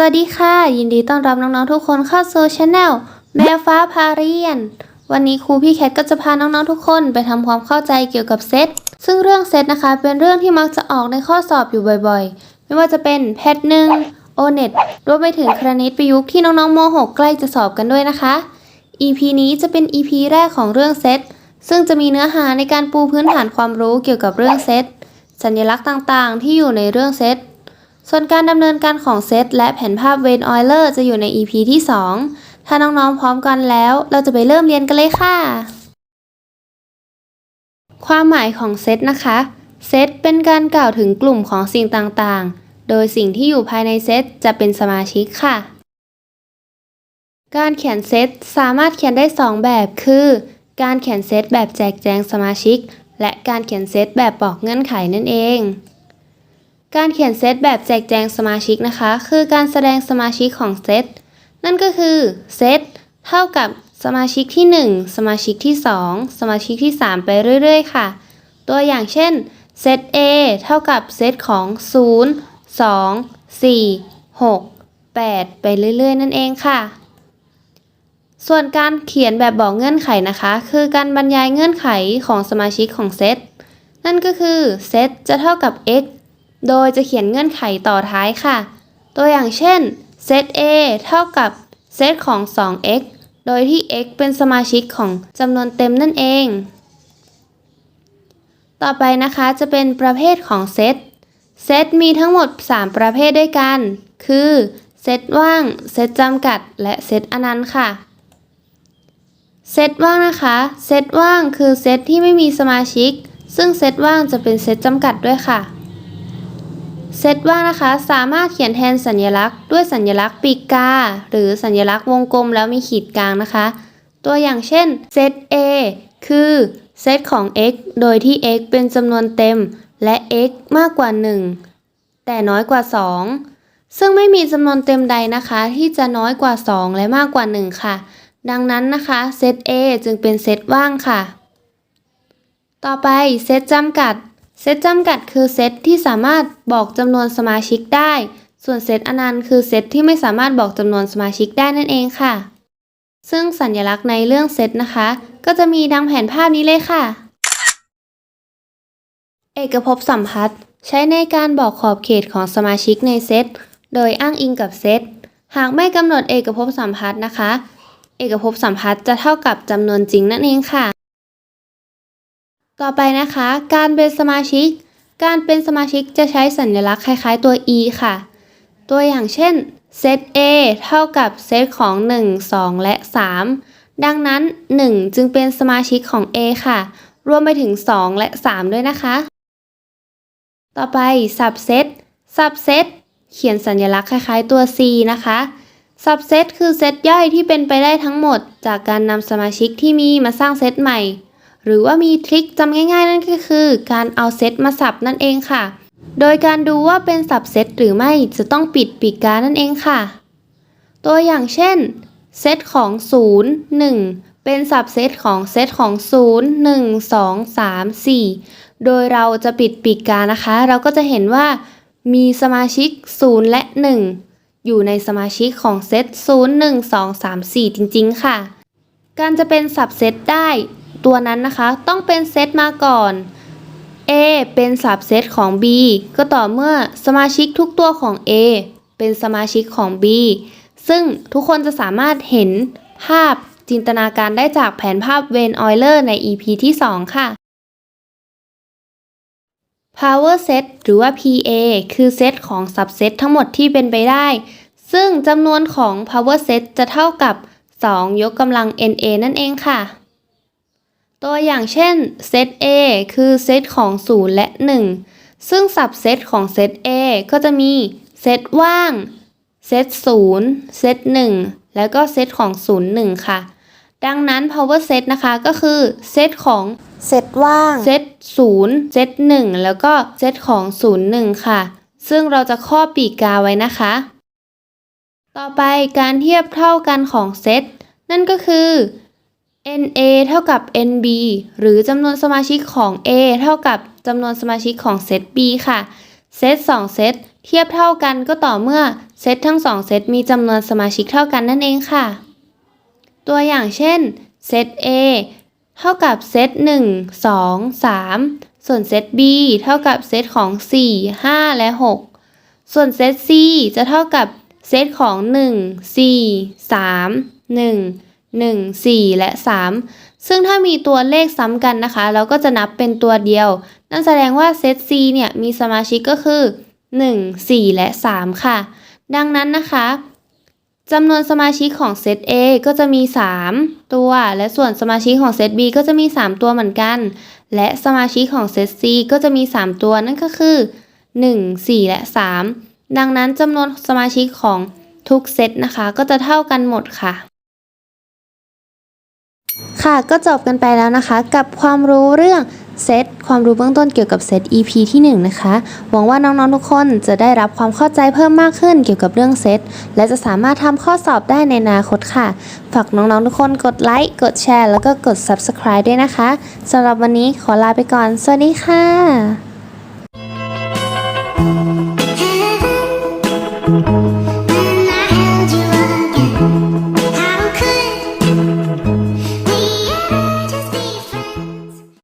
สวัสดีค่ะ ยินดีต้อนรับน้องๆทุกคนเข้าสู่ช anel แม่ฟ้าพาเรียน วันนี้ครูพี่แคทก็จะพาน้องๆทุกคนไปทำความเข้าใจเกี่ยวกับเซตซึ่งเรื่องเซตนะคะ เป็นเรื่องที่มักจะออกในข้อสอบอยู่บ่อยๆ ไม่ว่าจะเป็นแพทหนึ่งโอเน็ตรวมไปถึงคณิตประยุกต์ที่น้องๆม .6 ใกล้จะสอบกันด้วยนะคะ EP นี้จะเป็น EP แรกของเรื่องเซตซึ่งจะมีเนื้อหาในการปูพื้นฐานความรู้เกี่ยวกับเรื่องเซตสัญลักษณ์ต่างๆ ที่อยู่ในเรื่องเซต ส่วนการดำเนินการของเซตและแผนภาพเวนออยเลอร์จะอยู่ใน EP ที่ 2 ถ้าน้องๆพร้อมกันแล้ว เราจะไปเริ่มเรียนกันเลยค่ะ ความหมายของเซตนะคะ เซตเป็นการกล่าวถึงกลุ่มของสิ่งต่างๆ โดยสิ่งที่อยู่ภายในเซตจะเป็นสมาชิกค่ะ การเขียนเซตสามารถเขียนได้ 2 แบบคือ การเขียนเซตแบบแจกแจงสมาชิก และการเขียนเซตแบบบอกเงื่อนไขนั่นเอง การเขียนเซตแบบแจกแจงสมาชิกนะคะ คือการแสดงสมาชิกของเซตนั่นก็คือเซตเท่ากับสมาชิกที่ 1 สมาชิกที่ 2 สมาชิกที่ 3 ไปเรื่อยๆ ค่ะ ตัวอย่างเช่นเซต A เท่ากับเซตของ 0 2 4 6 8 ไปเรื่อยๆ นั่นเองค่ะ ส่วนการเขียนแบบบอกเงื่อนไขนะคะ คือการบรรยายเงื่อนไขของสมาชิกของเซตนั่นก็คือเซตจะเท่ากับ x โดยจะเขียนเงื่อนไขต่อท้ายค่ะ ตัวอย่างเช่นเซต A เท่ากับเซตของ 2x โดยที่ x เป็นสมาชิกของจำนวนเต็มนั่นเอง ต่อไปนะคะจะเป็นประเภทของเซต เซตมีทั้งหมด 3 ประเภทด้วยกัน คือเซตว่าง เซตจำกัด และเซตอนันต์ค่ะ เซตว่างนะคะ เซตว่างคือเซตที่ไม่มีสมาชิก ซึ่งเซตว่างจะเป็นเซตจำกัดด้วยค่ะ เซตว่างนะคะสามารถเขียนแทนสัญลักษณ์ ด้วยสัญลักษณ์ปีกกา หรือสัญลักษณ์วงกลมแล้วมีขีดกลางนะคะ ตัวอย่างเช่นเซต A คือเซตของ x โดยที่ x เป็นจำนวนเต็ม และ x มากกว่า 1 แต่น้อยกว่า 2 ซึ่งไม่มีจำนวนเต็มใดนะคะ ที่จะน้อยกว่า 2 และมากกว่า 1 ค่ะ ดังนั้นนะคะเซต A จึงเป็นเซตว่างค่ะ ต่อไปเซตจำกัด เซตจำกัดคือเซตที่สามารถบอกจำนวนสมาชิกได้ ส่วนเซตอนันต์คือเซตที่ไม่สามารถบอกจำนวนสมาชิกได้นั่นเองค่ะ ซึ่งสัญลักษณ์ในเรื่องเซตนะคะ ก็จะมีดังแผนภาพนี้เลยค่ะ เอกภพสัมพัทธ์ใช้ในการบอกขอบเขตของสมาชิกในเซต โดยอ้างอิงกับเซต หากไม่กำหนดเอกภพสัมพัทธ์นะคะ เอกภพสัมพัทธ์จะเท่ากับจำนวนจริงนั่นเองค่ะ ต่อไปนะคะ การเป็นสมาชิก การเป็นสมาชิกจะใช้สัญลักษณ์คล้ายๆตัว e ค่ะ ตัวอย่างเช่นเซต A เท่ากับเซตของ 1 2 และ 3 ดังนั้น 1 จึงเป็นสมาชิกของ A ค่ะ รวมไปถึง 2 และ 3 ด้วยนะคะ ต่อไป subset subset เขียนสัญลักษณ์คล้ายๆตัว C นะคะ subset คือเซตย่อยที่เป็นไปได้ทั้งหมด จากการนำสมาชิกที่มีมาสร้างเซตใหม่ หรือว่ามีทริคจำง่ายๆ นั่นก็คือ การเอาเซตมาสับนั่นเองค่ะ โดยการดูว่าเป็นสับเซตหรือไม่จะต้องปิดปีกกานั่นเองค่ะ ตัวอย่างเช่นเซตของ 0 1 เป็นสับเซตของเซตของ 0 1 2 3 4 โดยเราจะปิดปีกกานะคะ เราก็จะเห็นว่ามีสมาชิก 0 และ 1 อยู่ในสมาชิกของเซต0 1 2 3 4 จริง ๆ ค่ะ การจะเป็นสับเซตได้ ตัวนั้นนะคะต้องเป็นเซตมาก่อน A เป็นสับเซตของ B ก็ต่อเมื่อสมาชิกทุกตัวของ A เป็นสมาชิกของ B ซึ่งทุกคนจะสามารถเห็นภาพจินตนาการได้จากแผนภาพเวนออยเลอร์ใน EP ที่ 2 ค่ะ Power Set หรือว่า PA คือเซตของสับเซตทั้งหมดที่เป็นไปได้ ซึ่งจำนวนของ Power Set จะเท่ากับ 2 ยกกำลัง NA นั่นเองค่ะ ตัวอย่างเช่นเซต A คือเซตของ 0 และ 1 ซึ่งสับเซตของเซต A ก็จะมีเซตว่าง เซต 0 เซต 1 แล้วก็เซตของ 0 1 ค่ะ ดังนั้น power set นะคะก็คือเซตของเซตว่าง เซต 0 เซต 1 แล้วก็เซตของ 0 1 ค่ะ ซึ่งเราจะข้อปีกกาไว้นะคะ ต่อไปการเทียบเท่ากันของเซตนั่นก็คือ NA เท่ากับ NB หรือจำนวนสมาชิกของ A เท่ากับจำนวนสมาชิกของเซต B ค่ะเซต2เซตเทียบเท่ากันก็ต่อเมื่อเซตทั้งสองเซตมีจำนวนสมาชิกเท่ากันนั่นเองค่ะ ตัวอย่างเช่นเซต A เท่ากับเซต1 2 3 ส่วนเซต B เท่ากับเซตของ 4 5 และ 6 ส่วนเซต C จะเท่ากับเซตของ 1 4 3 1 1 4 และ 3 ซึ่งถ้ามีตัวเลขซ้ำกันนะคะ เราก็จะนับเป็นตัวเดียว นั่นแสดงว่าเซต C เนี่ยมีสมาชิกก็คือ 1 4 และ 3 ค่ะ ดังนั้นนะคะจำนวนสมาชิกของเซต A ก็จะมี 3 ตัว และส่วนสมาชิกของเซต B ก็จะมี 3 ตัวเหมือนกัน และสมาชิกของเซต C ก็จะมี 3 ตัวนั่นก็คือ 1 4 และ 3 ดังนั้นจำนวนสมาชิกของทุกเซตนะคะ ก็จะเท่ากันหมดค่ะ ค่ะก็จบกันไปแล้วนะคะ กับความรู้เรื่องเซตความรู้เบื้องต้นเกี่ยวกับเซต EP ที่ 1 นะคะ หวังว่าน้องๆทุกคนจะได้รับความเข้าใจเพิ่มมากขึ้นเกี่ยวกับเรื่องเซตและจะสามารถทำข้อสอบได้ในอนาคตค่ะ ฝากน้องๆทุกคนกดไลค์กดแชร์แล้วก็กด Subscribe ด้วยนะคะสำหรับวันนี้ขอลาไปก่อน สวัสดีค่ะ